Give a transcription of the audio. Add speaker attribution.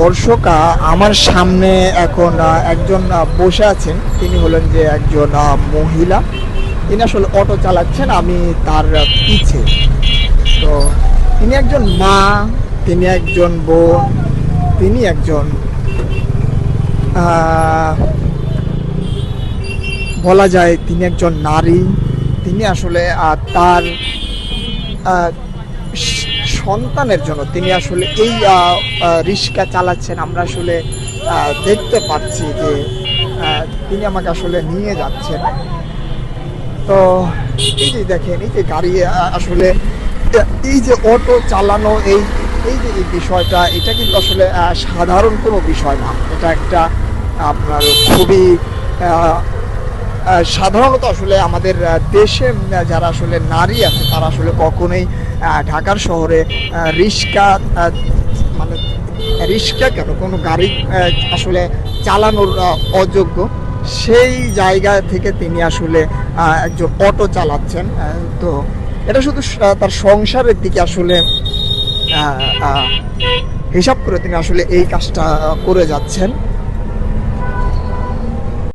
Speaker 1: দর্শক আমার সামনে এখন একজন বসে আছেন। তিনি হলেন যে একজন মহিলা। তিনি আসলে অটো চালাচ্ছেন, আমি তার পিছে। তো তিনি একজন মা, তিনি একজন বোন, তিনি একজন বলা যায় তিনি একজন নারী। তিনি আসলে তার সন্তানের জন্য। তিনি আসলে এই রিক্সা চালাচ্ছেন। আমরা আসলে দেখতে পাচ্ছি যে তিনি আমাকে আসলে নিয়ে যাচ্ছেন। তো এই যে দেখেন, এই যে গাড়ি আসলে এই যে অটো চালানো, এই এই যে এই বিষয়টা, এটা কিন্তু আসলে সাধারণ কোনো বিষয় না। এটা একটা আপনার খুবই সাধারণত আসলে আমাদের দেশে যারা আসলে নারী আছে, তারা আসলে কখনোই ঢাকার শহরে রিক্সা মানে রিক্সা কেন? কোনো গাড়ি আসলে চালানোর অযোগ্য। সেই জায়গা থেকে তিনি আসলে একজন অটো চালাচ্ছেন তো এটা শুধু তার সংসারের দিকে আসলে হিসাব করে তিনি আসলে এই কাজটা করে যাচ্ছেন।